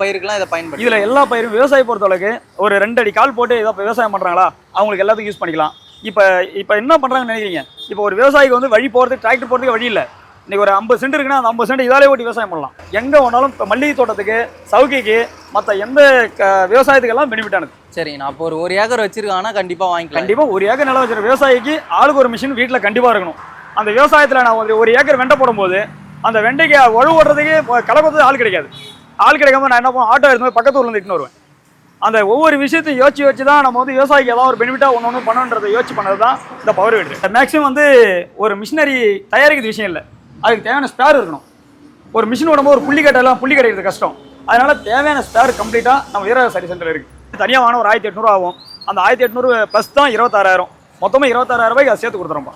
பயிருக்கெல்லாம் இதை பயன்படுத்தி. இதுல எல்லா பயிரும் விவசாய பொறுத்தளவுக்கு ஒரு ரெண்டு அடி கால் போட்டு ஏதோ விவசாயம் பண்றாங்களா அவங்களுக்கு எல்லாத்துக்கும் யூஸ் பண்ணிக்கலாம். இப்போ இப்போ என்ன பண்றாங்கன்னு நினைக்கிறீங்க? இப்போ ஒரு விவசாயிக்கு வந்து வழி போறதுக்கு டிராக்டர் போறதுக்கு வழி இல்லை. இன்னைக்கு ஒரு ஐம்பது சென்ட் இருக்குன்னா அந்த ஐம்பது சென்ட் இதாலே ஓட்டி விவசாயம் பண்ணலாம். எங்க வேணாலும் இப்போ மல்லிகை தோட்டத்துக்கு சவுக்கைக்கு மற்ற எந்த க- விவசாயத்துக்கெல்லாம் பெனிஃபிட் ஆனது. சரிங்கண்ணா அப்போ ஒரு ஒரு ஏக்கர் வச்சிருக்காங்கன்னா கண்டிப்பா வாங்கிக்கலாம். கண்டிப்பா ஒரு ஏக்கர் நிலம் வச்சிருக்க விவசாயிக்கு ஆளுக்கு ஒரு மிஷின் வீட்டில் கண்டிப்பா இருக்கணும். அந்த விவசாயத்துல நான் ஒரு ஒரு ஏக்கர் வெண்டை போடும்போது அந்த வெண்டைக்கு உழவு ஓடுறதுக்கு கலப்பத்துக்கு ஆள் கிடைக்காது. ஆள் கிடைக்காம நான் என்ன பண்ணுவோம் ஆட்டோ எடுத்து பக்கத்து ஊர்ல இருந்து இட்டுன்னு வருவேன். அந்த ஒவ்வொரு விஷயத்தையும் யோசிச்சு வச்சு தான் நம்ம வந்து விவசாயிக்கு ஏதாவது ஒரு பெனிஃபிட்டாக ஒன்று ஒன்று பண்ணணுன்றதை யோசிச்சு பண்ணது தான் இந்த பவர் வீடு மேக்ஸிமம் வந்து ஒரு மிஷினரி தயாரிக்கிறது விஷயம் இல்லை. அதுக்கு தேவையான ஸ்பேர் இருக்கணும். ஒரு மிஷின் விடும்போது ஒரு புள்ளி கட்டெல்லாம் புள்ளி கிடைக்கிறது கஷ்டம். அதனால தேவையான ஸ்பேர் கம்ப்ளீட்டாக நம்ம வீரர் சரி சென்டர் இருக்கு. தனியாக வாங்க ஒரு ஆயிரத்தி எட்நூறு ஆகும். அந்த ஆயிரத்தி எட்நூறு ப்ளஸ் தான் இருபத்தாறாயிரம். மொத்தமாக இருபத்தாறாயிரம் ரூபாய்க்கு அதை சேர்த்து கொடுத்துறோம்ப்பா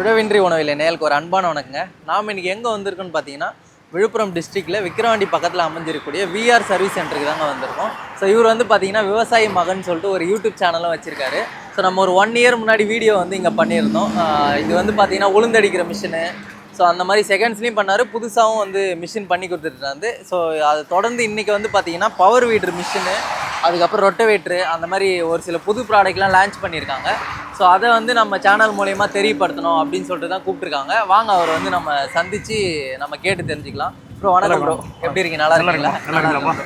உழவின்றி உணவில் நேயலுக்கு ஒரு அன்பான வணக்கங்க. நாம் இன்றைக்கி எங்கே வந்திருக்குன்னு பார்த்தீங்கன்னா விழுப்புரம் டிஸ்ட்ரிக்டில் விக்கிரவாண்டி பக்கத்தில் அமைஞ்சிருக்கக்கூடிய விஆர் சர்வீஸ் சென்டருக்கு தாங்க வந்திருக்கோம். ஸோ இவர் வந்து பார்த்தீங்கன்னா விவசாயி மகன் சொல்லிட்டு ஒரு யூடியூப் சேனலும் வச்சுருக்காரு. ஸோ நம்ம ஒரு ஒன் இயர் முன்னாடி வீடியோ வந்து இங்கே பண்ணியிருந்தோம். இது வந்து பார்த்தீங்கன்னா உளுந்தடிக்கிற மிஷினு ஸோ அந்த மாதிரி செகண்ட்ஸ்லையும் பண்ணார். புதுசாகவும் வந்து மிஷின் பண்ணி கொடுத்துட்டு ஸோ அதை தொடர்ந்து இன்றைக்கி வந்து பார்த்தீங்கன்னா பவர் வீடர் மிஷினு அதுக்கப்புறம் ரொட்டவேட்ரு அந்த மாதிரி ஒரு சில புது ப்ராடக்ட்லாம் லான்ச் பண்ணியிருக்காங்க. ஸோ அதை வந்து நம்ம சேனல் மூலயமா தெரியப்படுத்தணும் அப்படின்னு சொல்லிட்டு தான் கூப்பிட்டுருக்காங்க. வாங்க அவர் வந்து நம்ம சந்திச்சு நம்ம கேட்டு தெரிஞ்சுக்கலாம். ப்ரோ வணக்கம் ப்ரோ எப்படி இருக்கீங்க? நல்லா இருக்கீங்களா? நல்லா இருக்கேன்ப்பா.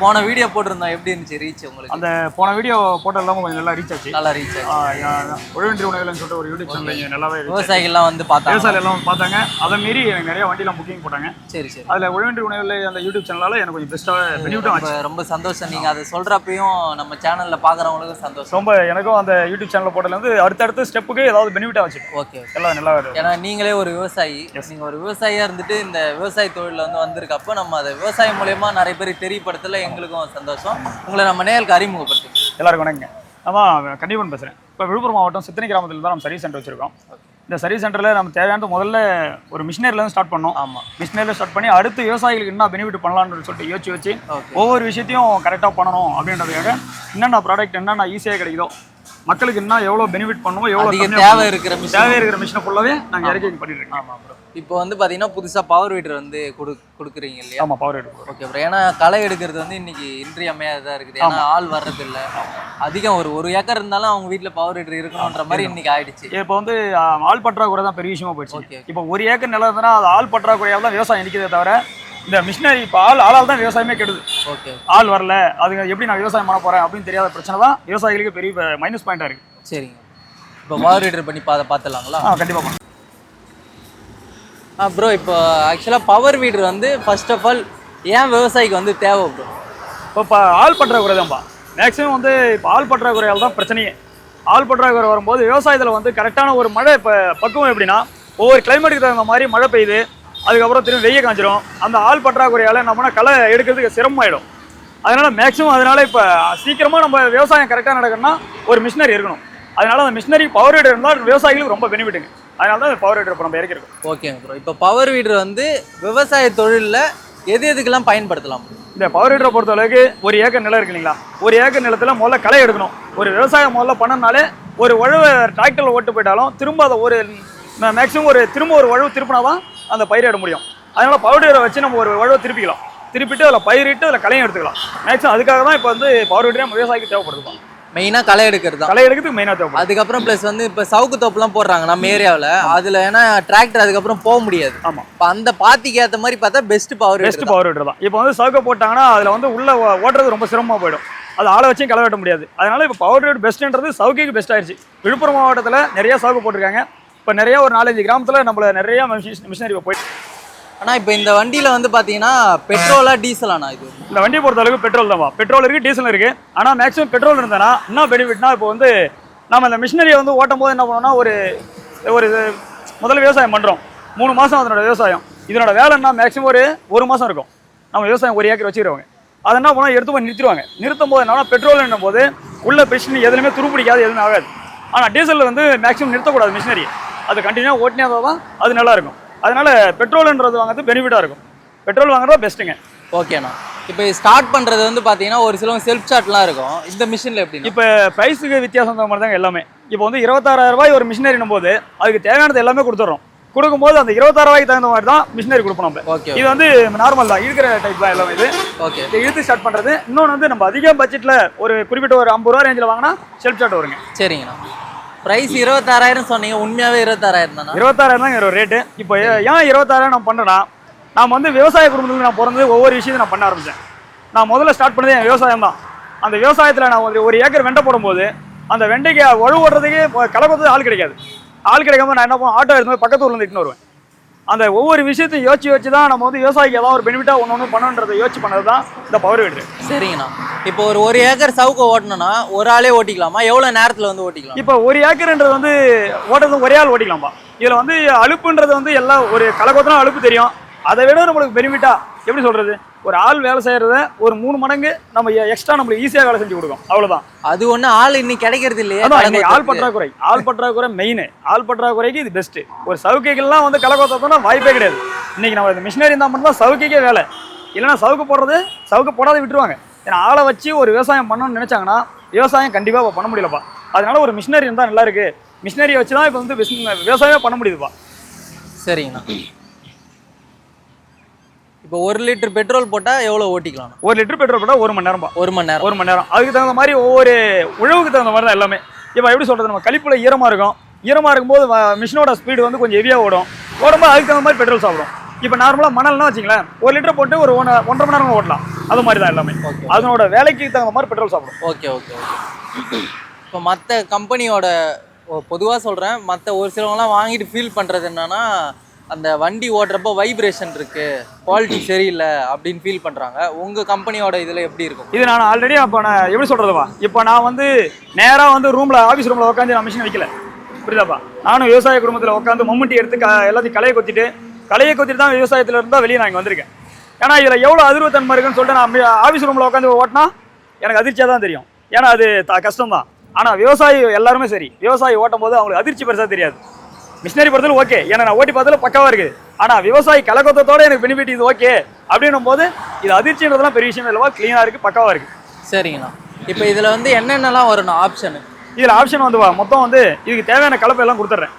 போன வீடியோ போட்டிருந்தோம் எப்படி இருந்துச்சு? ரீச் உங்களுக்கு? அந்த போன வீடியோ போட்டோ கொஞ்சம் நல்லா ரீச் ஆச்சு. நல்லா ரீச் ஆச்சு. உழவன்றி உணவுலன்னு சொல்லிட்டு ஒரு யூடியூப் சேனல் இங்கே நல்லாவே. விவசாயிகள்லாம் வந்து பார்த்தாங்க. விவசாயிகள் எல்லாம் பார்த்தாங்க. அதை மீறி எனக்கு நிறைய வண்டிலாம் புக்கிங் போட்டாங்க. சரி சரி. அதில் உழவன்றி உணவில் அந்த யூடியூப் சேனலால் எனக்கு கொஞ்சம் பெஸ்ட்டாக பெனிஃபிட்டும் ஆச்சு. ரொம்ப சந்தோஷம். நீங்கள் அதை சொல்கிறப்பையும் நம்ம சேனலில் பார்க்குறவங்களுக்கும் சந்தோஷம். ரொம்ப எனக்கும் அந்த யூடியூப் சேனல் போட்டதுலேருந்து அடுத்தடுத்த ஸ்டெப்புக்கு ஏதாவது பெனிஃபிட் ஆச்சு ஓகே எல்லாம் நல்லா ஏன்னா நீங்களே ஒரு விவசாயி. நீங்க ஒரு விவசாயியா இருந்துட்டு இந்த விவசாய தொழில வந்து வந்திருக்கப்ப நம்ம அதை விவசாயம் மூலயமா நிறைய பேருக்கு தெரியப்படுத்தல எங்களுக்கும் சந்தோஷம். உங்களை நம்ம நேருக்கு அறிமுகப்படுத்தி எல்லாருக்கும் வணக்கங்க. ஆமாம் கண்டிப்பாக பேசுகிறேன் இப்போ விழுப்புரம் மாவட்டம் சித்தனை கிராமத்தில் தான் நம்ம சர்வீஸ் சென்டர் வச்சிருக்கோம். இந்த சர்வீஸ் சென்டரில் நம்ம தேவையானது முதல்ல ஒரு மிஷினரிலேருந்து ஸ்டார்ட் பண்ணோம் ஆமா. மிஷினரியில் ஸ்டார்ட் பண்ணி அடுத்து விவசாயிகளுக்கு என்ன பெனிஃபிட் பண்ணலாம்னு சொல்லிட்டு யோசிச்சு வச்சு ஒவ்வொரு விஷயத்தையும் கரெக்டாக பண்ணணும் அப்படின்றதுக்காக என்னென்ன ப்ராடக்ட் என்னென்ன ஈஸியாக கிடைக்குதோ மக்களுக்கு என்ன எவ்வளோ பெனிஃபிட் பண்ணுமோ எவ்வளோ தேவை இருக்கிற தேவை மிஷின் இருக்கிற மிஷினை ஃபுல்லாகவே நாங்கள் இறக்கி பண்ணிட்டு இருக்கோம். ப்ரோ இப்போ வந்து பாத்தீங்கன்னா புதுசா பவர் வீட்டர் வந்து கொடு கொடுக்குறீங்க இல்லையா? ஆமாம் பவர் எடுக்கும் ஓகே ப்ரோ ஏன்னா களை எடுக்கிறது வந்து இன்னைக்கு இன்றியமையாததா இருக்குது. ஏன்னா ஆள் வர்றது இல்ல. அதிகம் ஒரு ஒரு ஏக்கர் இருந்தாலும் அவங்க வீட்ல பவர் வீட்டர் இருக்கணுன்ற மாதிரி இன்னைக்கு ஆயிடுச்சு. இப்போ வந்து ஆள் பற்றாக்குறை தான் பெரிய விஷயமா போயிடுச்சு. ஓகே இப்போ ஒரு ஏக்கர் நிலம் இருந்ததுன்னா அது ஆள் பற்றாக்குறையால் தான் விவசாயம் நிற்கிறதே தவிர இந்த மிஷினரி இப்போ ஆள் ஆளால் தான் விவசாயமே கெடுது. ஓகே ஆள் வரல அதுங்க எப்படி நான் விவசாயம் பண்ண போறேன் அப்படின்னு தெரியாத பிரச்சனை தான் விவசாயிகளுக்கு பெரிய மைனஸ் பாயிண்டா இருக்கு. சரிங்க. இப்போ பவர் வீட்டர் பண்ணி பா பார்த்துலாங்களா ஆ கண்டிப்பா பண்ணலாம். ஆ ப்ரோ இப்போ ஆக்சுவலாக பவர் வீடர் வந்து ஃபர்ஸ்ட் ஆஃப் ஆல் ஏன் விவசாயிக்கு வந்து தேவை ப்ரோ இப்போ இப்போ ஆள் பற்றாக்குறை தான்ப்பா மேக்ஸிமம் வந்து இப்போ ஆள் பற்றாக்குறையால் தான் பிரச்சனையே. ஆள் பற்றாக்குறை வரும்போது விவசாயத்தில் வந்து கரெக்டான ஒரு மழை இப்போ பக்குவம் எப்படின்னா ஒவ்வொரு கிளைமேட்டுக்கு தகுந்த மாதிரி மழை பெய்யுது. அதுக்கப்புறம் திரும்ப வெய்ய காஞ்சிரும். அந்த ஆள் பற்றாக்குறையால் நம்மனா களை எடுக்கிறதுக்கு சிரமமாயிடும். அதனால மேக்ஸிமம் அதனால இப்போ சீக்கிரமாக நம்ம விவசாயம் கரெக்டாக நடக்கணும்னா ஒரு மிஷினரி இருக்கணும். அதனால அந்த மிஷினரி பவர் வீடர் இருந்தால் விவசாயிகளுக்கு ரொம்ப பெனிஃபிட்டுங்க அதனால தான் பவர் வீடர் இப்போ நம்ம இறக்கிருக்கோம். ஓகேங்க ப்ரோ இப்போ பவர் வீடர் வந்து விவசாய தொழிலில் எது எதுக்கெல்லாம் பயன்படுத்தலாம்? இந்த பவர் ஹீட்டரை பொறுத்த அளவுக்கு ஒரு ஏக்கர் நிலம் இருக்கு இல்லைங்களா? ஒரு ஏக்கர் நிலத்துல முதல்ல களை எடுக்கணும். ஒரு விவசாயம் முதல்ல பண்ணனாலே ஒரு உழவு டிராக்டரில் ஓட்டு போயிட்டாலும் திரும்ப அதை ஒரு மேக்ஸிமம் ஒரு திரும்ப ஒரு உழவு திருப்பினா தான் அந்த பயிரிட முடியும். அதனால பவர் ஹீட்டரை வச்சு நம்ம ஒரு உழவை திருப்பிக்கலாம். திருப்பிட்டு அதில் பயிரிட்டு அதில் களையும் எடுத்துக்கலாம். மேக்ஸிமம் அதுக்காக தான் இப்போ வந்து பவர் ஹீட்டரே நம்ம விவசாயிக்கு தேவைப்படுதுப்பா மெயினாக களை எடுக்கிறது தான். களை எடுக்கிறதுக்கு மெயினாக தேவைப்படுது. அதுக்கப்புறம் ப்ளஸ் வந்து இப்போ சவுக்கு தோப்புலாம் போடுறாங்க நம்ம ஏரியாவில். அதில் ஏன்னா டிராக்டர் அதுக்கப்புறம் போக முடியாது. ஆமாம் இப்போ அந்த பாத்திக்கு ஏற்ற மாதிரி பார்த்தா best power best power heater தான் இப்போ வந்து சவுக்க போட்டாங்கன்னா அதில் வந்து உள்ள ஓட்டுறது ரொம்ப சிரமமாக போயிடும். அது ஆளை வச்சும் களை வெட்ட முடியாது. அதனால இப்போ பவர் ஹீட்டர் பெஸ்ட்ன்றது சவுக்கைக்கு பெஸ்ட் ஆயிடுச்சு. விழுப்புரம் மாவட்டத்தில் நிறைய சவுக்கு போட்டிருக்காங்க. இப்போ நிறைய ஒரு நாலஞ்சு கிராமத்தில் நம்மள நிறைய மிஷினரி போயிட்டு ஆனால் இப்போ இந்த வண்டியில் வந்து பார்த்தீங்கன்னா பெட்ரோலா டீசலாண்ணா இது? இந்த வண்டியை பொறுத்த அளவுக்கு பெட்ரோல் தான் பெட்ரோல் இருக்குது டீசல் இருக்குது ஆனால் மேக்ஸிமம் பெட்ரோல் இருந்ததுன்னா என்ன பெனிஃபிட்னா இப்போ வந்து நம்ம இந்த மிஷினரியை வந்து ஓட்டும் போது என்ன பண்ணோம்னா ஒரு ஒரு முதல்ல விவசாயம் பண்ணுறோம் மூணு மாதம் அதனோட விவசாயம். இதனோட வேலைன்னா மேக்ஸிமம் ஒரு ஒரு மாதம் இருக்கும். நம்ம விவசாயம் ஒரு ஏக்கர் வச்சுக்கிறவங்க அதை என்ன பண்ணுவோம்? எடுத்து போய் நிறுத்திடுவாங்க. நிறுத்தும் போது என்னன்னா பெட்ரோல் போது உள்ள மிஷின் எதுலையுமே துரு பிடிக்காது எதுவுமே ஆகாது. ஆனால் டீசலில் வந்து மேக்ஸிமம் நிறுத்தக்கூடாது மிஷினரி அது கண்டினியூவாக ஓட்டினே தான் அது நல்லா இருக்கும் அதனால பெட்ரோல்ன்றது வாங்குறது பெனிஃபிட்டாக இருக்கும். பெட்ரோல் வாங்குறது பெஸ்ட்டுங்க ஓகேண்ணா. இப்போ ஸ்டார்ட் பண்ணுறது வந்து பார்த்தீங்கன்னா ஒரு சிலவங்க செல்ஃப் சார்ட்லாம் இருக்கும். இந்த மிஷினில் எப்படி இப்போ ப்ரைஸுக்கு வித்தியாசம் தகுந்த மாதிரி தாங்க எல்லாமே. இப்போ வந்து இருபத்தாறாயிரம் ரூபாய் ஒரு மிஷினரினும் போது அதுக்கு தேவையானது எல்லாமே கொடுத்துட்றோம் கொடுக்கும்போது அந்த இருபத்தாறு ரூபாய்க்கு தகுந்த மாதிரி தான் மிஷினரி கொடுப்போம் நம்ம. ஓகே இது வந்து நார்மல் தான். இருக்கிற டைப் தான் எல்லாமே இது. ஓகே. இதை இழுத்து ஸ்டார்ட் பண்றது. இன்னொன்று வந்து நம்ம அதிக பட்ஜெட்ல ஒரு குறிப்பிட்ட ஒரு ஐம்பது ரூபா ரேஞ்சில் வாங்கினா செல்ஃப் ஸ்டார்ட் வருங்க. சரிங்கண்ணா. ப்ரைஸ் இருபத்தாறாயிரம் சொன்னீங்க உண்மையாகவே இருபத்தாறாயிரம் தானே? இருபத்தாயிரம் தான் ஒரு ரேட்டு இப்போ ஏன் இருபத்தாயிரம் நான் பண்ணுறேன்னா நான் வந்து விவசாய குடும்பத்துக்கு நான் பிறந்து ஒவ்வொரு விஷயத்தையும் நான் பண்ண ஆரம்பித்தேன் நான் முதல்ல ஸ்டார்ட் பண்ணது என் விவசாயம் தான். அந்த விவசாயத்தில் நான் ஒரு ஒரு ஏக்கர் வெண்டை போடும்போது அந்த வெண்டைக்கு உழவு ஓடுறதுக்கு களை ஆள் கிடைக்காது. ஆள் கிடைக்காம நான் என்ன பண்ணுவேன் ஆட்டோ எடுத்து பக்கத்து ஊர்லேருந்து இட்டுன்னு வருவேன். அந்த ஒவ்வொரு விஷயத்தையும் யோசிச்சு வச்சு தான் நம்ம வந்து விவசாயிக்கு ஏதாவது ஒரு பெனிஃபிட்டாக ஒன்று ஒன்று பண்ணணுன்றதை யோசிச்சு பண்ணது தான் இந்த பவர் வீடு சரிங்கண்ணா. இப்போ ஒரு ஒரு ஏக்கர் சவுக்க ஓட்டணும்னா ஒரு ஆளே ஓட்டிக்கலாமா? எவ்வளோ நேரத்தில் வந்து ஓட்டிக்கலாம்? இப்போ ஒரு ஏக்கர்ன்றது வந்து ஓட்டுறது ஒரே ஆள் ஓட்டிக்கலாம்பா. இதில் வந்து அலுப்புன்றது வந்து எல்லாம் ஒரு கலக்கோத்தனா அலுப்பு தெரியும். அதை விட நம்மளுக்கு பெனிஃபிட்டா எப்படி சொல்றது? ஒரு ஆள் வேலை செய்யறத ஒரு மூணு மடங்கு நம்ம எக்ஸ்ட்ரா நம்மளுக்கு ஈஸியாக வேலை செஞ்சு கொடுக்கும். அவ்வளவுதான். அது ஒண்ணு ஆள் இன்னைக்கு கிடைக்கிறது இல்லையே ஆள். பற்றாக்குறை. ஆள் பற்றாக்குறை மெயின் ஆள் பற்றாக்குறைக்கு இது பெஸ்ட் ஒரு சவுக்கைகள்லாம் வந்து கலக்கோத்தோம்னா வாய்ப்பே கிடையாது. இன்னைக்கு நம்ம இந்த மிஷினரி இருந்தால் மட்டும்தான் சவுக்கைக்கே வேலை. இல்லைன்னா சவுக்கு போடுறது சவுக்கு போடாத விட்டுருவாங்க. ஏன்னா ஆளை வச்சு ஒரு விவசாயம் பண்ணணும்னு நினைச்சாங்கன்னா விவசாயம் கண்டிப்பாக பண்ண முடியலப்பா. அதனால ஒரு மிஷினரி இருந்தால் நல்லா இருக்கு. மிஷினரியை வச்சு தான் இப்போ வந்து விவசாயமே பண்ண முடியுதுப்பா. சரிங்கண்ணா. இப்போ ஒரு லிட்டர் பெட்ரோல் போட்டா எவ்வளவு ஓட்டிக்கலாம்? ஒரு லிட்டர் பெட்ரோல் போட்டால் ஒரு மணி நேரம்பா ஒரு மணி நேரம். ஒரு மணி நேரம். அதுக்கு தகுந்த மாதிரி ஒவ்வொரு உழவுக்கு தகுந்த மாதிரி தான் எல்லாமே. இப்போ எப்படி சொல்கிறது நம்ம கழிப்புல ஈரமாக இருக்கும். ஈரமாக இருக்கும்போது மிஷினோட ஸ்பீடு வந்து கொஞ்சம் ஹெவியாக ஓடும். ஓடும்போது அதுக்கு தகுந்த மாதிரி பெட்ரோல் சாப்பிடும். இப்போ நார்மலாக மணல்னா வச்சுங்களேன் ஒரு லிட்டர் போட்டு ஒரு ஒன்று ஒன்றரை மணி நேரம் ஓட்டலாம். அது மாதிரி தான் எல்லாமே. ஓகே அதனோட வேலைக்கு தகுந்த மாதிரி பெட்ரோல் சாப்பிடும். ஓகே ஓகே ஓகே இப்போ மற்ற கம்பெனியோட பொதுவாக சொல்கிறேன் மற்ற ஒரு சிலவங்கலாம் வாங்கிட்டு ஃபீல் பண்ணுறது என்னன்னா அந்த வண்டி ஓட்டுறப்போ வைப்ரேஷன் இருக்கு. குவாலிட்டி சரியில்லை அப்படின்னு ஃபீல் பண்ணுறாங்க உங்கள் கம்பெனியோட இதில் எப்படி இருக்கும்? இது நான் ஆல்ரெடி அப்போ நான் எப்படி சொல்றதுவா இப்போ நான் வந்து நேராக வந்து ரூமில் ஆஃபீஸ் ரூமில் உட்காந்து நான் மிஷின் வைக்கல. புரியுதாப்பா? நானும் விவசாய குடும்பத்தில் உட்காந்து மம்முட்டி எடுத்து க எல்லாத்தையும் கலையை கொத்திட்டு கலையை கொத்திட்டு தான் விவசாயத்தில் இருந்தால் வெளியே நான் இங்கே வந்திருக்கேன். ஏன்னா இதில் எவ்வளோ அதிர்வுத்தன்மை இருக்குன்னு சொல்லிட்டு நான் ஆஃபீஸ் ரூமில் உட்காந்து ஓட்டினா எனக்கு அதிர்ச்சியாக தான் தெரியும். ஏன்னா அது த கஷ்டம் தான் ஆனால் விவசாயி எல்லாருமே சரி. விவசாயி ஓட்டும் போது அவங்களுக்கு அதிர்ச்சி பெருசாக தெரியாது. மிஷினரி பொறுத்தல ஓகே. ஏன்னா நான் ஓட்டி பார்த்ததுல பக்காவாக இருக்குது. ஆனால் விவசாயி கலக்கத்தோட எனக்கு பெனிஃபிட் இது ஓகே அப்படின்னும் போது இது அதிர்ச்சின்றதெல்லாம் பெரிய விஷயம் இல்லவா? க்ளீனாக இருக்குது பக்காவாக இருக்குது சரிங்கண்ணா. இப்போ இதில் வந்து என்னென்னலாம் வரும் ஆப்ஷனு இதில் ஆப்ஷன் வந்து வா மொத்தம் வந்து இதுக்கு தேவையான கலப்பை எல்லாம் கொடுத்துட்றேன்.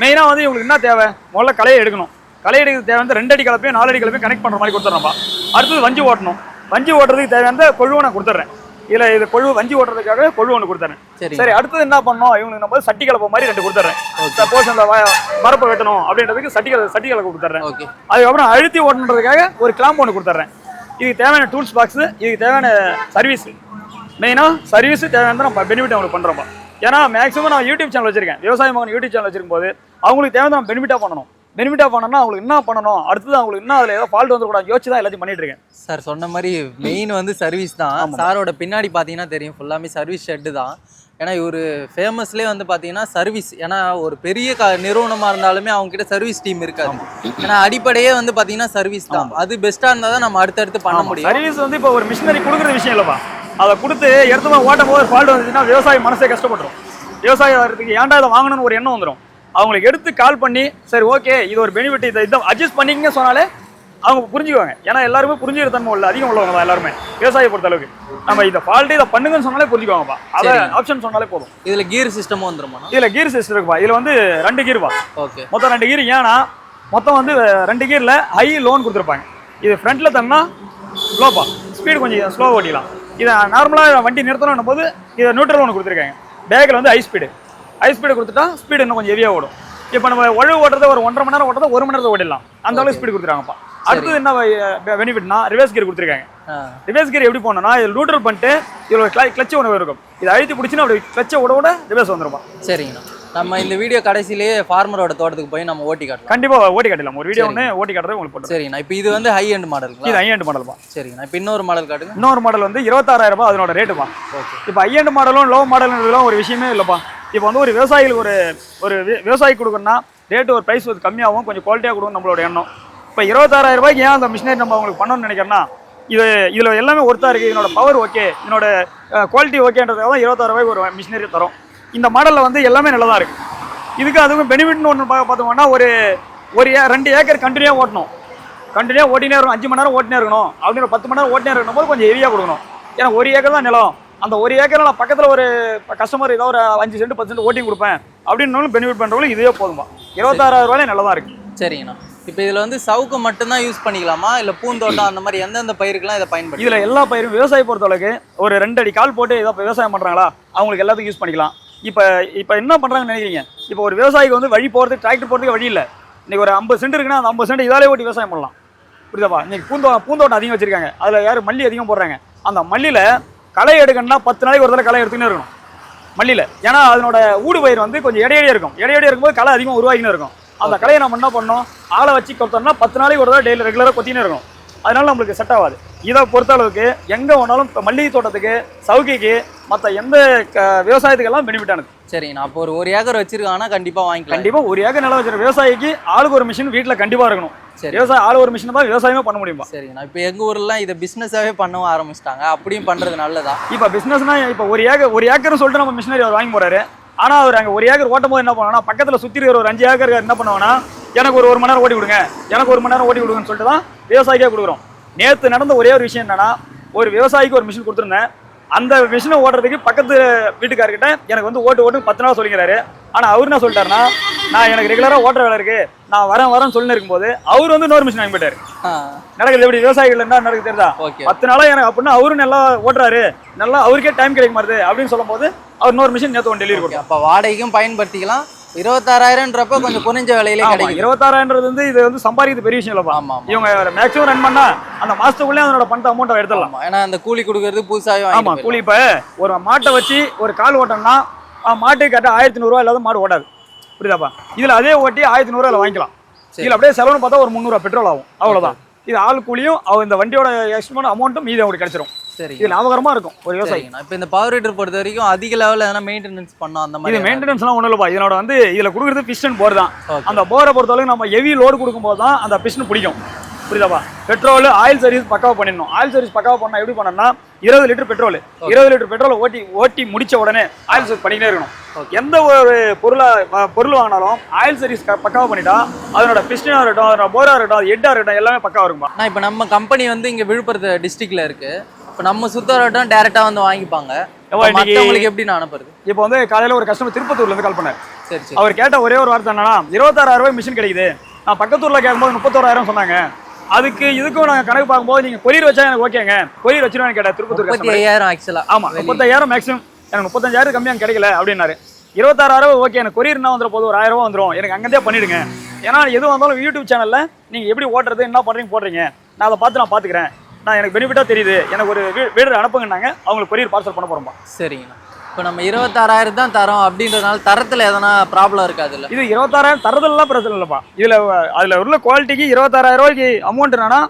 மெயினாக வந்து இவங்களுக்கு என்ன தேவை? முதல்ல களையை எடுக்கணும். களை எடுக்கிறது தேவை வந்து ரெண்டு அடி கலப்பையும் நாலு அடி கலப்பையும் கனெக்ட் பண்ணுற மாதிரி கொடுத்துட்றோம்ப்பா அடுத்தது வஞ்சி ஓட்டணும். வஞ்சி ஓட்டுறதுக்கு தேவையான கொழுவை நான் கொடுத்துட்றேன். இதில் இது கொழுவு வஞ்சி ஓட்டுறதுக்காக கொழுவு ஒன்று கொடுத்துறேன் சரி அடுத்தது என்ன பண்ணணும் இவங்களுக்கு நம்ம சட்டி கலப்பை மாதிரி ரெண்டு கொடுத்துட்றேன் சப்போஸ் அந்த மரப்பை வெட்டணும் அப்படின்றதுக்கு சட்டி கல சட்டி கலப்பை கொடுத்துட்றேன் ஓகே. அதுக்கப்புறம் அழுத்தி ஓட்டணுன்றதுக்காக ஒரு கிளாம்ப் ஒன்று கொடுத்துட்றேன் இதுக்கு தேவையான டூல்ஸ் பாக்ஸு இதுக்கு தேவையான சர்வீஸ் மெயினாக சர்வீஸ் தேவையான நம்ம பெனிஃபிட் அவங்களுக்கு பண்ணுறோம்ப்பா ஏன்னா மேக்ஸிமம் நான் யூடியூப் சேனல் வச்சிருக்கேன். விவசாய மகன் யூடியூப் சேனல் வச்சிருக்கும் போது அவங்களுக்கு தேவையான நம்ம பெனிஃபிட்டாக பண்ணணும். பெனிஃபிட்டாக பண்ணணும்னா அவங்களுக்கு என்ன பண்ணணும்? அடுத்தது அவங்களுக்கு என்ன அதில் ஏதோ ஃபால்ட் வந்துக்கூடாது யோசிச்சு தான் எல்லாத்தையும் பண்ணிட்டு இருக்கேன். சார் சொன்ன மாதிரி மெயின் வந்து சர்வீஸ் தான். சாரோட பின்னாடி பார்த்தீங்கன்னா தெரியும். ஃபுல்லாமே சர்வீஸ் ஷெட்டு தான். ஏன்னா இவர் ஃபேமஸ்லேயே வந்து பார்த்தீங்கன்னா சர்வீஸ் ஏன்னா ஒரு பெரிய க நிறுவனமாக இருந்தாலுமே அவங்க கிட்ட சர்வீஸ் டீம் இருக்காது. ஏன்னா அடிப்படையே வந்து பார்த்தீங்கன்னா சர்வீஸ் தான். அது பெஸ்ட்டாக இருந்தால் தான் நம்ம அடுத்தடுத்து பண்ண முடியும். சர்வீஸ் வந்து இப்போ ஒரு மிஷினரி கொடுக்குற விஷயம் இல்லைப்பா. அதை கொடுத்து எடுத்து ஓட்டும் போது ஃபால்ட் வந்துச்சுன்னா விவசாயி மனசே கஷ்டப்பட்டுரும். விவசாயம் வரதுக்கு ஏன்டா இதை வாங்கணும்னு ஒரு எண்ணம் வந்துடும் அவங்களுக்கு எடுத்து கால் பண்ணி சரி ஓகே இது ஒரு பெனிஃபிட் இதை இதை அட்ஜஸ்ட் பண்ணிக்கங்க சொன்னாலே அவங்க புரிஞ்சுக்குவாங்க. ஏன்னா எல்லாருமே புரிஞ்சுக்கிற தன்மை உள்ள அதிகம் உள்ளவங்க தான் எல்லாருமே. விவசாயியை பொறுத்த அளவுக்கு. நம்ம இந்த ஃபால்ட்டு இதை பண்ணுங்கன்னு சொன்னாலே புரிஞ்சுக்குவாங்கப்பா. அதை. ஆப்ஷன் சொன்னாலே போதும். இதில் கீர் சிஸ்டமும் வந்துருமாண்ணா? இதில் கீர் சிஸ்டம் இருக்குப்பா. இதில் வந்து ரெண்டு கீர்ப்பா ஓகே மொத்தம் ரெண்டு கீர் ஏன்னா மொத்தம் வந்து ரெண்டு கீரில் ஹை லோன் கொடுத்துருப்பாங்க. இது ஃப்ரண்ட்டில் தந்தா ஸ்லோப்பா ஸ்பீடு கொஞ்சம் ஸ்லோ ஓட்டிக்கலாம். இதை நார்மலாக வண்டி நிறுத்தணும் போது இதை நியூட்ரல் ஒன்று கொடுத்துருக்காங்க. பேக்கில் வந்து ஹை ஸ்பீடு ஹை ஸ்பீடு கொடுத்துட்டா ஸ்பீடு இன்னும் கொஞ்சம் ஹெவியாக ஓடும். இப்போ நம்ம ஒழு ஓட்டுறத ஒரு ஒன்றரை மணி நேரம் ஓட்டுறத ஒரு மணி நேரத்தை ஓட்டிடலாம். அந்த அளவுக்கு ஸ்பீடு கொடுத்துருக்காங்கப்பா. அடுத்தது என்ன பெனிஃபிட்னா ரிவர்ஸ் கியர் கொடுத்துருக்காங்க. ரிவர்ஸ் கியர் எப்படி போனோம்னா இது நியூட்ரல் பண்ணிட்டு ஒரு கிளச் ஒன்று இருக்கும். இதை அழுத்தி பிடிச்சினா அப்படி கிளச்சை விட விட ரிவர்ஸ் வந்துருப்பா சரிங்கண்ணா. நம்ம இந்த வீடியோ கடைசியிலேயே ஃபார்மரோட தோட்டத்துக்கு போய் நம்ம ஓட்டி காட்டலாம். கண்டிப்பாக ஓட்டி காட்டலாம் ஒரு வீடியோ ஒன்று ஓட்டி காட்டுறது உங்களுக்கு போட்டு சரிங்கண்ணா. இப்போ இது வந்து ஹை எண்ட் மாடலுங்களா இது ஐஎண்ட் மாடல்ப்பா சரிங்கண்ணா. இப்போ இன்னொரு மாடல் காட்டுங்க. இன்னொரு மாடல் வந்து இருபத்தாறாயிரம் ரூபாய் அதனோட ரேட்டுப்பா ஓகே இப்போ ஐஎண்ட் மாடலும் லோ மாடலும் ஒரு விஷயமே இல்லைப்பா. இப்போ வந்து ஒரு விவசாயிகளுக்கு ஒரு ஒரு விவசாயி கொடுக்கணும்னா ரேட்டு ஒரு ப்ரைஸ் வந்து கம்மியாகவும் கொஞ்சம் குவாலிட்டியாக கொடுக்கும் நம்மளோட எண்ணம். இப்போ இருபத்தாறாயிரம் ரூபாய்க்கு ஏன் அந்த மிஷினரி நம்ம அவங்களுக்கு பண்ணணும்னு நினைக்கிறேன்னா இது இதில் எல்லாமே ஒருத்தா இருக்குது இதனோட பவர் ஓகே இதனோட குவாலிட்டி ஓகேன்றதுக்காக தான் இருபத்தாறு ரூபாய்க்கு ஒரு மிஷினரி தரோம். இந்த மாடலில் வந்து எல்லாமே நல்லதாக இருக்குது இதுக்கு அதுக்கும் பெனிஃபிட்னு ஒன்று பார்த்தோம்னா ஒரு ஒரு ஏ- ரெண்டு ஏக்கர் கண்டினியூவாக ஓட்டணும். கண்டினியூவாக ஓட்டினே இருக்கணும். அஞ்சு மணி நேரம் ஓட்டினே இருக்கணும். அப்படின்னு ஒரு பத்து மணி நேரம் ஓட்டினே இருக்கணும் போது கொஞ்சம் ஹெவியாக கொடுக்கணும். ஏன்னா ஒரு ஏக்கர் தான் நிலம். அந்த ஒரு ஏக்கர் நான் பக்கத்தில் ஒரு கஸ்டமர் ஏதோ ஒரு அஞ்சு சென்ட் பத்து சென்ட் ஓட்டி கொடுப்பேன். அப்படின்னு பெனிஃபிட் பண்ணுறவங்களும் இதுவே போதுமா இருபத்தாறாயிரம் ரூபாயிலே நல்லா தான் இருக்கு. சரிங்கண்ணா. இப்போ இதில் வந்து சவுக்கு மட்டும்தான் யூஸ் பண்ணிக்கலாமா? இல்லை பூந்தோட்டம் அந்த மாதிரி எந்தெந்த பயிருக்கெல்லாம் இதை பயன்படுத்தி இதுல எல்லா பயிரும் விவசாய பொறுத்தளவுக்கு ஒரு ரெண்டு அடி கால் போட்டு ஏதோ விவசாயம் பண்றாங்களா அவங்களுக்கு எல்லாத்துக்கும் யூஸ் பண்ணிக்கலாம். இப்போ இப்போ என்ன பண்றாங்கன்னு நினைக்கிறீங்க? இப்போ ஒரு விவசாயிக்கு வந்து வழி போறதுக்கு டிராக்டர் போறதுக்கு வழி இல்லை. இன்னைக்கு ஒரு ஐம்பது சென்ட் இருக்குன்னா அந்த ஐம்பது சென்ட் இதாலே ஓட்டி விவசாயம் பண்ணலாம். புரியுதாப்பா? இன்னைக்கு பூந்தோ பூந்தோட்டம் அதிகம் வச்சிருக்காங்க. அதுல யாரும் மல்லி அதிகம் போடுறாங்க. அந்த மல்லியில களை எடுக்கணும்னா பத்து நாளைக்கு ஒரு தடவை களை எடுத்துக்கினே இருக்கணும். மல்லியில. ஏன்னா அதனோட ஊடு பயிர் வந்து கொஞ்சம் இடையடியா இருக்கும். இடையடியா இருக்கும்போது களை அதிகமாக உருவாகினே இருக்கும். அந்த களையை நம்ம என்ன பண்ணோம் ஆளை வச்சு கொடுத்தோம்னா பத்து நாளைக்கு ஒரு தடவை டெய்லி ரெகுலராக கொத்தினே இருக்கணும். அதனால நம்மளுக்கு செட் ஆகாது. இதை பொறுத்த அளவுக்கு எங்கே வேணாலும் இப்போ மல்லிகை தோட்டத்துக்கு சவுக்கிக்கு மற்ற எந்த க- விவசாயத்துக்கெல்லாம் பெனிஃபிட் ஆனது. சரிங்கண்ணா அப்போ ஒரு ஒரு ஏக்கர் வச்சிருக்காங்கன்னா கண்டிப்பாக வாங்கிக்கலாம். கண்டிப்பாக ஒரு ஏக்கர் நிலம் வச்சிருக்க விவசாயிக்கு ஆளுக்கு ஒரு மிஷின் வீட்டில் கண்டிப்பாக இருக்கணும். சரி விவசாயம் ஆளு ஒரு மிஷின் தான் விவசாயமே பண்ண முடியுமா சரிங்கண்ணா இப்போ எங்கள் ஊர்லாம் இதை பிஸ்னஸாகவே பண்ணவும் ஆரம்பிச்சிட்டாங்க. அப்படியும் பண்ணுறது நல்லதா? இப்போ பிஸ்னஸ்னா இப்போ ஒரு ஏக்கர் ஒரு ஏக்கர்னு சொல்லிட்டு நம்ம மிஷினரி அவர் வாங்கி போறாரு. ஆனால் அவர் அங்கே ஒரு ஏக்கர் ஓட்டும் போது என்ன பண்ணுவாங்கன்னா பக்கத்தில் சுற்றி இருக்கிற ஒரு அஞ்சு ஏக்கர் என்ன பண்ணுவாங்கன்னா எனக்கு ஒரு ஒரு மணி நேரம் ஓட்டி கொடுங்க. எனக்கு ஒரு மணி நேரம் ஓட்டி கொடுங்கன்னு சொல்லிட்டு தான் விவசாயிக்கே கொடுக்குறோம். நேற்று நடந்த ஒரே ஒரு விஷயம் என்னன்னா ஒரு விவசாயிக்கு ஒரு மிஷின் கொடுத்துருந்தேன். அந்த மிஷினை ஓட்டுறதுக்கு பக்கத்து வீட்டுக்காரர்கிட்ட எனக்கு வந்து ஓட்டு ஓட்டு பத்து நாள் சொல்லிக்கிறாரு. ஆனால் அவர் என்ன சொல்லிட்டாருன்னா நான் எனக்கு ரெகுலராக ஓட்டுற வேலை இருக்கு. நான் வரேன் வரேன்னு சொல்லி இருக்கும்போது அவர் வந்து இன்னொரு மிஷின் வாங்கி போயிட்டாரு. நடக்குது எப்படி? விவசாயிகள் என்ன நடக்குது தெரியுதா? பத்து நாளா எனக்கு அப்படின்னா அவரும் நல்லா ஓட்டுறாரு. நல்லா அவருக்கே டைம் கிடைக்க மாட்டுது அப்படின்னு சொல்லும் போது அவர் இன்னொரு மிஷின் நேற்று ஒன்று டெலிவரி அப்போ வாடகைக்கும் பயன்படுத்திக்கலாம். இருபத்தாறாயிரம்ன்றப்ப கொஞ்சம் குறைஞ்ச விலையிலே கிடைக்கும் இருபத்தாறாயிரம்ன்றது வந்து இது வந்து சம்பாதிக்கிறது பெரிய விஷயம் இல்லப்பா. ஆமா இவங்க மேக்ஸிமம் ரன் பண்ணா அந்த மாசத்துக்குள்ளே அதனோட பணத்தை அமௌண்ட்டை எடுத்துடலாம். ஏன்னா அந்த கூலி கொடுக்கறது புதுசாகவே ஆமா கூலி இப்ப ஒரு மாட்டை வச்சு ஒரு கால் ஓட்டம்னா மாட்டுக்கு கரெக்டாக ஆயிரத்தி நூறுரூவா இல்லாத மாடு ஓடாது. புரியுதாப்பா? இதுல அதே ஓட்டி ஆயிரத்தி நூறுரூவா வாங்கிக்கலாம். இதுல அப்படியே செலவுன்னு பார்த்தா ஒரு முந்நூறுவா பெட்ரோல் ஆகும். அவ்வளவுதான். இது ஆள் கூலியும் இந்த வண்டியோட எக்ஸ்ட்ரா அமௌண்ட்டும் மீதி அவங்களுக்கு கிடைச்சிரும். சரி. இது லாபகரமா இருக்கும் ஒரு விவசாயி. இப்போ இந்த பவர் ஹீட்டர் பொறுத்த வரைக்கும் அதிக லெவலில் எதனா மெயின்டெனன்ஸ் பண்ணோம் அந்த மாதிரி இது மெயின்டெனன்ஸ்லாம் ஒன்றும் இல்லைப்பா. இதனோட வந்து இதில் கொடுக்குறது பிஸ்டன் போர் தான். அந்த போரை பொறுத்தவரைக்கும் நம்ம ஹெவி லோடு கொடுக்கும்போது தான் அந்த பிஸ்டன் பிடிக்கும். புரியுதாப்பா? பெட்ரோல் ஆயில் சர்வீஸ் பக்காவா பண்ணிடணும். ஆயில் சர்வீஸ் பக்காவா பண்ணா எப்படி பண்ணணும்னா இருபது லிட்டர் பெட்ரோல். இருபது லிட்டர் பெட்ரோல் ஓட்டி ஓட்டி முடிச்ச உடனே ஆயில் சர்வீஸ் பண்ணிக்கிட்டே இருக்கணும். எந்த ஒரு பொருளை அஹ், பொருள் வாங்கினாலும் ஆயில் சர்வீஸ் பக்காவா பண்ணிட்டா அதனோட பிஸ்டனாக இருக்கட்டும் அதனோட போரா இருக்கட்டும் ஹெட்டாக இருக்கட்டும் எல்லாமே பக்காவா இருக்கும்பா. நான் இப்போ நம்ம கம்பெனி வந்து இங்கே விழுப்புரத்து டிஸ்ட்ரிக்ட்ல இருக்கு. இப்போ நம்ம சுத்தவட்டம் டேரெக்டாக வந்து வாங்கிப்பாங்க. மற்றவங்களுக்கு எப்படி நான் அனுப்புறது? இப்போ வந்து காலையில் ஒரு கஸ்டமர் திருப்பத்தூர்ல இருந்து கால் பண்ணார். சரி அவர் கேட்ட ஒரே ஒரு வார்த்தை என்னன்னா இருபத்தாறாயிரம் ரூபாய் மிஷின் கிடைக்குது. நான் பக்கத்தூர்ல கேட்கும்போது முப்பத்தோராயிரம் சொன்னாங்க. அதுக்கு இதுக்கும் நாங்கள் கணக்கு பார்க்கும்போது நீங்க கொரியர் வச்சா எனக்கு ஓகேங்க. கொரியர் வச்சிருவேன் கேட்டேன் திருப்பத்தூர் முப்பத்தி. ஐயாயிரம் ஆக்சுவலா ஆமா முப்பத்தாயிரம் மேக்ஸிமம் எனக்கு முப்பத்தஞ்சாயிரம் கம்மியாக கிடைக்கல அப்படின்னாரு. இருபத்தாறாயிரம் ஓகே எனக்கு கொரியர்னா வந்துடும் போது ஒரு ஆயிரம் ரூபா வந்துடும் எனக்கு அங்கேயே பண்ணிடுங்க. ஏன்னா எது வந்தாலும் யூடியூப் சேனல்ல நீங்க எப்படி ஓட்டுறது என்ன பண்றீங்க போடுறீங்க. நான் அதை பார்த்து நான் பார்த்துக்கிறேன் நான் எனக்கு பெனிஃபிட்டா தெரியுது. எனக்கு ஒரு வீடு அனுப்புங்கன்னாங்க. அவங்களுக்கு கொரியர் பார்சல் பண்ண போறோம்பா. சரிங்கண்ணா. இப்போ நம்ம இருபத்தாறாயிரம் தான் தரோம் அப்படின்றதுனால தரத்தில் எதனா ப்ராப்ளம் இருக்காது இல்லை இது இருபத்தாறாயிரம் தரத்துலலாம் பிரச்சனை இல்லைப்பா. இதில் அதில் உள்ள குவாலிட்டிக்கு இருபத்தாறாயிரம் ரூபாய்க்கு அமௌண்ட் என்னன்னா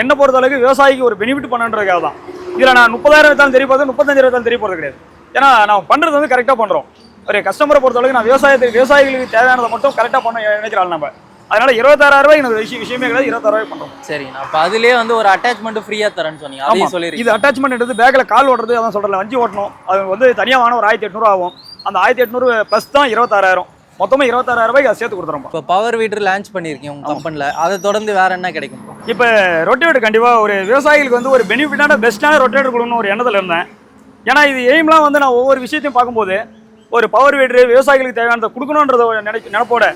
என்ன பொறுத்த அளவுக்கு விவசாயிக்கு ஒரு பெனிஃபிட் பண்ணன்றதுக்காக தான். இதில் நான் முப்பதாயிரம் வித்தாலும் தெரிய போகிறது முப்பத்தஞ்சாயிரம் தான் தெரிய போகிறது கிடையாது. ஏன்னா நான் பண்ணுறது வந்து கரெக்டாக பண்ணுறோம் ஒரு கஸ்டமரை பொறுத்த அளவுக்கு நான் விவசாயத்துக்கு விவசாயிகளுக்கு தேவையானதை மட்டும் கரெக்டாக பண்ண நினைக்கிறாள் நம்ம. அதனால இருபத்தாறாயிரம் ரூபாய் எனக்கு விஷயம் விஷயமே கிடையாது. இருபத்தாயிரம் ரூபாய் பண்றோம். சரிங்கண்ணா அப்போ அதுலேயே வந்து ஒரு அட்டாச்மெண்ட் ஃப்ரீயாக தரேன்னு சொன்னீங்க. அதையும் இது சொல்லிருக்கீங்க. அட்டாச்மெண்ட் எடுத்து பேக்ல கால் ஓட்டுறது அதான் சொல்றேன் வஞ்சி ஓட்டணும். அது வந்து தனியாக வாங்கின ஒரு ஆயிரத்தி எட்நூறு ஆகும். அந்த ஆயிரத்தி எட்நூறு ப்ளஸ் தான் இருபத்தாறாயிரம் மொத்தமாக இருபத்தாறாயிரம் ரூபாய்க்கு அதை சேர்த்து கொடுத்துறோம் இப்போ பவர் வீட்டர் லான்ச் பண்ணியிருக்கீங்க உங்கள் கம்பெனியில் அதை தொடர்ந்து வேற என்ன கிடைக்கும்? இப்போ ரொட்டேட்டர் கண்டிப்பாக ஒரு விவசாயிகளுக்கு வந்து ஒரு பெனிஃபிட்டான பெஸ்ட்டான ரொட்டேட்டர் கொடுக்கணும் ஒரு எண்ணத்தில் இருந்தேன். ஏன்னா இது எய்ம்லாம் வந்து நான் ஒவ்வொரு விஷயத்தையும் பார்க்கும்போது ஒரு பவர் வீடர் விவசாயிகளுக்கு தேவையானதை கொடுக்கணுன்றத ஒரு நினை நினைப்போட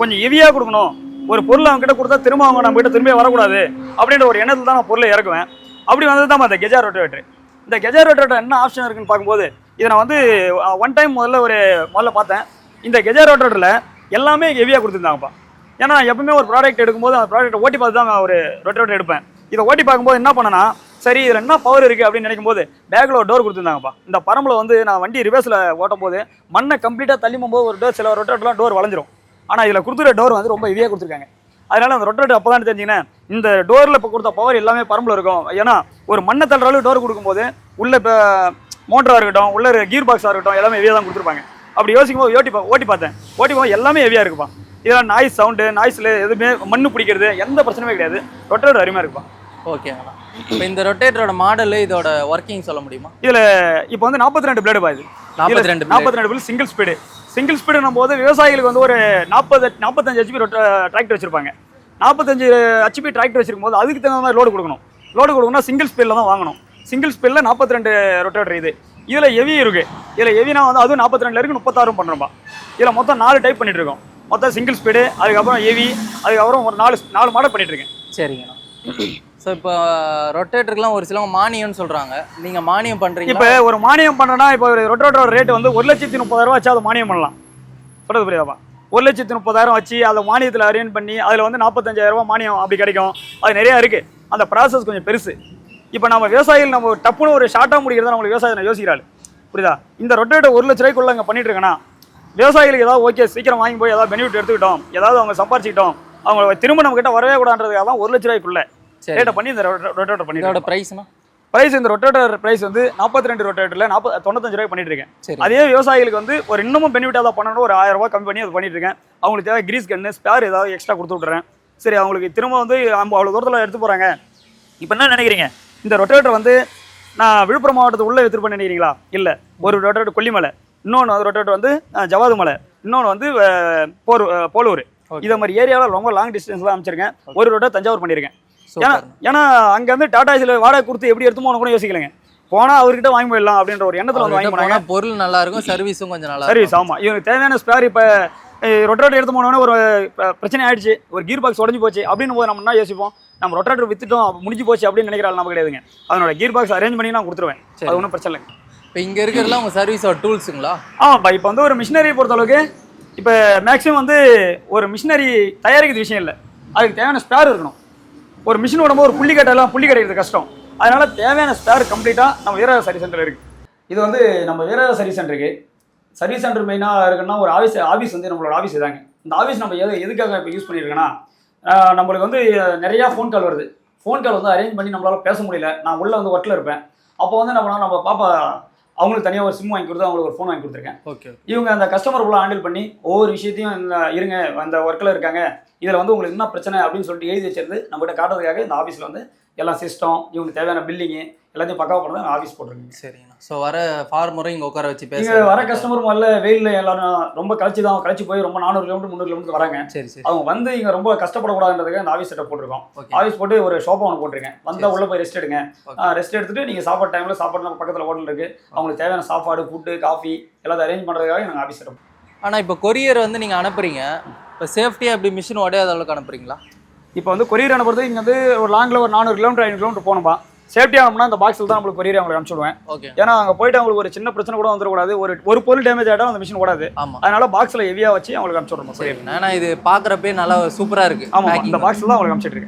கொஞ்சம் ஹெவியாக கொடுக்கணும். ஒரு பொருள் அவங்க கிட்ட கொடுத்தா திரும்ப அவங்க நம்மகிட்ட திரும்பி வரக்கூடாது அப்படின்ற ஒரு எண்ணத்தில் தான் நான் பொருளை இறக்குவேன். அப்படி வந்தது தான் அந்த கெஜா ரொட்டேட்டர் இந்த கெஜா ரொட்டேட்டர் என்ன ஆப்ஷன் இருக்குன்னு பார்க்கும்போது இதை நான் வந்து ஒன் டைம் முதல்ல ஒரு முதல்ல பார்த்தேன். இந்த கெஜா ரொட்டேட்டரில் எல்லாமே ஹெவியாக கொடுத்துருந்தாங்கப்பா. ஏன்னா நான் எப்பவுமே ஒரு ப்ராடக்ட் எடுக்கும்போது அந்த ப்ராடக்ட்டை ஓட்டி பார்த்து தான் நான் ஒரு ரொட்டேட்டர் எடுப்பேன். இதை ஓட்டி பார்க்கும்போது என்ன பண்ணேன்னா சரி இதில் என்ன பவர் இருக்குது அப்படின்னு நினைக்கும் போது பேக்கில் ஒரு டோர் கொடுத்துருந்தாங்கப்பா. இந்த பரம்பில் வந்து நான் வண்டி ரிவர்ஸில் ஓட்டும் போது மண்ணை கம்ப்ளீட்டாக தள்ளி போது ஒரு டோர் சில ரொட்டேட்டர்லாம் டோர் வளைஞ்சிரும். ஆனால் இதில் கொடுத்துருக்க டோர் வந்து ரொம்ப ஹெவியாக கொடுத்துருக்காங்க. அதனால அந்த ரொட்டேட்டர் அப்போ தான் தெரிஞ்சுங்கன்னா இந்த டோரில் இப்போ கொடுத்த பவர் எல்லாமே பரம்பில் இருக்கும். ஏன்னா ஒரு மண்ணை தள்ளுற அளவுக்கு டோர் கொடுக்கும்போது உள்ள இப்போ மோட்டராக இருக்கட்டும் உள்ள கீர் பாக்ஸாக இருக்கட்டும் எல்லாமே ஹெவியாக தான் கொடுத்துருப்பாங்க. அப்படி யோசிக்கும் போது ஓட்டி ஓட்டி பார்த்தேன். ஓட்டி போது எல்லாமே ஹெவியாக இருக்குப்பா. இதெல்லாம் நாய்ஸ் சவுண்டு நாய்ஸில் எதுவுமே மண்ணு பிடிக்கிறது எந்த பிரச்சனையுமே கிடையாது. ரொட்டேட்டர் அருமையாக இருக்குப்பா. ஓகேங்கண்ணா இப்போ இந்த ரொட்டேட்டரோட மாடல் இதோட ஒர்க்கிங் சொல்ல முடியுமா? இதில் இப்போ வந்து நாற்பத்தி ரெண்டு பிளேடு பாயுது 42 blade. நாற்பத்தி ரெண்டு பிளேடு சிங்கிள் ஸ்பீடு சிங்கிள் ஸ்பீடுன்னும் போது விவசாயிகளுக்கு வந்து ஒரு நாற்பது நாற்பத்தஞ்சு ஹெச்பி டிராக்டர் வச்சிருப்பாங்க. நாற்பத்தஞ்சு ஹெச்பி டிராக்டர் வச்சிருக்கும் போது அதுக்கு தகுந்த மாதிரி லோடு கொடுக்கணும். லோடு கொடுக்கணும்னா சிங்கிள் ஸ்பீடில் தான் வாங்கணும். சிங்கிள் ஸ்பீடில் நாற்பத்தி ரெண்டு ரொட்டேட்டர் இது. இதில் ஹெவி இருக்குது இதில் எவினா வந்து அதுவும் நாற்பத்தி ரெண்டில் இருக்குது முப்பத்தாறும் பண்ணுறோம்பா இதில் மொத்தம் நாலு டைப் பண்ணிட்டு இருக்கோம். மொத்தம் சிங்கிள் ஸ்பீடு அதுக்கப்புறம் ஹெவி அதுக்கப்புறம் ஒரு நாலு நாலு மாடல் பண்ணிட்டு இருக்கேன். சரிங்கண்ணா ஸோ இப்போ ரொட்டேட்டருக்குலாம் ஒரு சிலவங்க மானியம்னு சொல்கிறாங்க நீங்கள் மானியம் பண்ணுறீங்க இப்போ ஒரு மானியம் பண்ணனா இப்போ ஒரு ரொட்டேட்டரோட ரேட் வந்து ஒரு லட்சத்தி முப்பதாயிரம் வச்சு அதை மானியம் பண்ணலாம். சொல்றது புரியாதா ஒரு லட்சத்தி முப்பதாயிரம் வச்சு அதை மானியத்தில் அரேஞ்ச் பண்ணி அதில் வந்து நாற்பத்தஞ்சாயிரம் மானியம் அப்படி கிடைக்கும். அது நிறையா இருக்குது அந்த ப்ராசஸ் கொஞ்சம் பெருசு. இப்போ நம்ம விவசாயிகள் நம்ம டப்புன்னு ஒரு ஷார்ட்டாக முடிக்கிறத நம்மளுக்கு விவசாயத்தை யோசிக்கிறாள். புரியுதா? இந்த ரொட்டேட்டர் ஒரு லட்ச ரூபாய்க்குள்ள இங்கே பண்ணிட்டு இருக்கேன்னா விவசாயிகளுக்கு ஏதாவது ஓகே சீக்கிரம் வாங்கி போய் ஏதாவது பெனிஃபிட் எடுத்துக்கிட்டோம். ஏதாவது அவங்க சம்பாரிச்சிக்கிட்டோம். அவங்க திரும்ப நம்ம வரவே கூடாதுன்றதுக்காக தான் ஒரு லட்ச ரூபாய்க்குள்ள. ரேட்டை பண்ணி இந்த ரொட்டேட்டர் பண்ணி இதோட ப்ரைஸ்னா பிரைஸ் இந்த ரொட்டேட்டர் பிரைஸ் வந்து நாற்பத்தி ரெண்டு ரொட்டேட்டரில் நாற்பது தொண்ணூத்தஞ்சு ரூபாய் பண்ணிட்டு இருக்கேன். அதே விவசாயிகளுக்கு வந்து ஒரு இன்னமும் பெனிஃபிட்டாக தான் பண்ணணும் ஒரு ஆயிரம் ரூபாய் கம்மி பண்ணி அதை பண்ணிட்டு இருக்கேன். அவங்களுக்கு தேவை கிரீஸ் கன்னு ஸ்பேர் ஏதாவது எக்ஸ்ட்ரா கொடுத்து விட்றேன் சரி அவங்களுக்கு திரும்ப வந்து அவ்வளோ தூரத்தில் எடுத்து போகிறாங்க இப்போ என்ன நினைக்கிறீங்க? இந்த ரொட்டேட்டர் வந்து நான் விழுப்புரம் மாவட்டத்துக்கு உள்ளே எடுத்துட்டு நினைக்கிறீங்களா? இல்லை. ஒரு ரொட்டேட்டர் கொல்லிமலை இன்னொன்று வந்து ரொட்டேட்டர் வந்து ஜவாது மலை. இன்னொன்று வந்து போர் போலூர். இதை மாதிரி ஏரியாவில் ரொம்ப லாங் டிஸ்டன்ஸ்லாம் அமைச்சிருக்கேன். ஒரு ரொட்டேட்டர் தஞ்சாவூர் பண்ணியிருக்கேன். ஏன்னா அங்க வந்து டாடா ஏசில வாடகை கொடுத்து எப்படி எடுத்து போகணும் கூட யோசிக்கலங்க. போனா அவர்கிட்ட வாங்கி போயிடலாம் அப்படின்ற ஒரு எண்ணத்துல வந்து வாங்கி போனாங்க. பொருள் நல்லா இருக்கும் சர்வீஸும் கொஞ்சம் நல்லா சர்வீஸ் ஆமா. இவனுக்கு தேவையான ஸ்பேர் இப்ப ரொட்டேட்டர் எடுத்து போனோடனே ஒரு பிரச்சனை ஆயிடுச்சு. ஒரு கீர் பாக்ஸ் உடஞ்சி போச்சு அப்படின்னு போது நம்ம என்ன யோசிப்போம்? நம்ம ரொட்டேட்டர் வித்துட்டோம் முடிஞ்சு போச்சு அப்படின்னு நினைக்கிறாள் நம்ம கிடையாதுங்க. அதனோட கீர் பாக்ஸ் அரேஞ்ச் பண்ணி நான் கொடுத்துருவேன். அது ஒன்றும் பிரச்சனை இல்லைங்க. இப்போ இங்கே இருக்கிறதுலாம் உங்கள் சர்வீஸோட டூல்ஸுங்களா ஆமாப்பா இப்போ வந்து ஒரு மிஷினரி பொறுத்தளவுக்கு இப்போ மேக்ஸிமம் வந்து ஒரு மிஷினரி தயாரிக்கிறது விஷயம் இல்லை. அதுக்கு தேவையான ஸ்பேர் இருக்கணும். ஒரு மிஷின் விடும்போது ஒரு புள்ளி கட்டெல்லாம் புள்ளி கிடைக்கிறது கஷ்டம். அதனால தேவையான ஸ்பேர் கம்ப்ளீட்டாக நம்ம வீரராஜ சர்வீஸ் சென்டர் இருக்கு. இது வந்து நம்ம வீரராஜ சர்வீஸ் சென்டருக்கு. சர்வீஸ் சென்டர் மெயினாக இருக்குன்னா ஒரு ஆஃபீஸ் ஆஃபீஸ் வந்து நம்மளோட ஆஃபீஸ் இதாங்க இந்த ஆஃபீஸ் நம்ம எது எதுக்காக இப்போ யூஸ் பண்ணியிருக்கேன்னா நம்மளுக்கு வந்து நிறையா ஃபோன் கால் வருது. ஃபோன் கால் வந்து அரேஞ்ச் பண்ணி நம்மளால பேச முடியல. நான் உள்ள வந்து ஒர்க்கில் இருப்பேன். அப்போ வந்து என்ன பண்ணோம் நம்ம பாப்பா அவங்களுக்கு தனியாக ஒரு சிம் வாங்கி கொடுத்து அவங்களுக்கு ஒரு ஃபோன் வாங்கி கொடுத்துருக்கேன். ஓகே இவங்க அந்த கஸ்டமர் ஃபுல்லாக ஹேண்டில் பண்ணி ஒவ்வொரு விஷயத்தையும் இந்த இருங்க அந்த ஒர்க்கில் இருக்காங்க. இதில் வந்து உங்களுக்கு என்ன பிரச்சனை அப்படின்னு சொல்லிட்டு எழுதி வச்சிருந்து நம்மகிட்ட காட்டுறதுக்காக இந்த ஆஃபீஸில் வந்து எல்லாம் சிஸ்டம் இவங்களுக்கு தேவையான பில்லிங்கு எல்லாத்தையும் பக்காவாக பண்ணி ஆஃபீஸ் போட்டிருக்கீங்க. சரிங்கண்ணா. ஸோ வர ஃபார்மரும் இங்கே உட்கார வச்சு பேச வர கஸ்டமர் முதல்ல வெயிலில் எல்லாரும் ரொம்ப கழிச்சு தான் கழிச்சு போய் ரொம்ப நானூறு கிலோமீட்டர் முந்நூறு கிலோமீட்டர் வராங்க. சரி சரி. அவங்க வந்து இங்கே ரொம்ப கஷ்டப்படக்கூடாதுன்றதுக்கு இந்த ஆஃபீஸ் செட்டப் போட்டிருக்கோம். ஆஃபீஸ் போட்டு ஒரு ஷோப்பா ஒன்று போட்டிருக்கேன். வந்தால். உள்ள போய் ரெஸ்ட் எடுங்க. ரெஸ்ட் எடுத்துட்டு நீங்கள் சாப்பாடு டைமில் சாப்பாடு பக்கத்தில் ஹோட்டல் இருக்கு. அவங்களுக்கு தேவையான சாப்பாடு ஃபுட்டு காஃபி எல்லாத்தையும் அரேஞ்ச் பண்ணுறதுக்காக நாங்கள் ஆஃபீஸ் செட்டப் ஆனால் இப்போ கொரியர் வந்து நீங்கள் அனுப்புறீங்க. இப்போ சேஃப்டியாக எப்படி மிஷின் உடையாத அளவுக்கு அனுப்புறீங்களா? இப்போ வந்து கொரியர் அனுப்புறது இங்கே வந்து ஒரு லாங்கில் ஒரு நானூறு கிலோமீட்டர் ஐநூறு கிலோமீட்டர் போகணும்பா. சேஃப்டி ஆகணும்னா இந்த பாக்ஸில் தான் நம்மளுக்கு கொரியர் அவங்களுக்கு அனுப்பிச்சுடுவேன். ஓகே ஏன்னா அங்கே போயிட்டு அவங்களுக்கு ஒரு சின்ன பிரச்சனை கூட வந்துடக்கூடாது. ஒரு ஒரு பொருள் டேமேஜ் ஆகிடும் அந்த மிஷின் ஓடாது. ஆமாம் அதனால பாக்ஸில் ஹெவியாக வச்சு அவங்களுக்கு அனுப்பிச்சுடுறோம். கொரியர் ஏன்னா இது பார்க்குறப்பே நல்லா சூப்பராக இருக்குது ஆமாம் இந்த பாக்ஸில் தான் அவங்களுக்கு அனுப்பிச்சிட்டு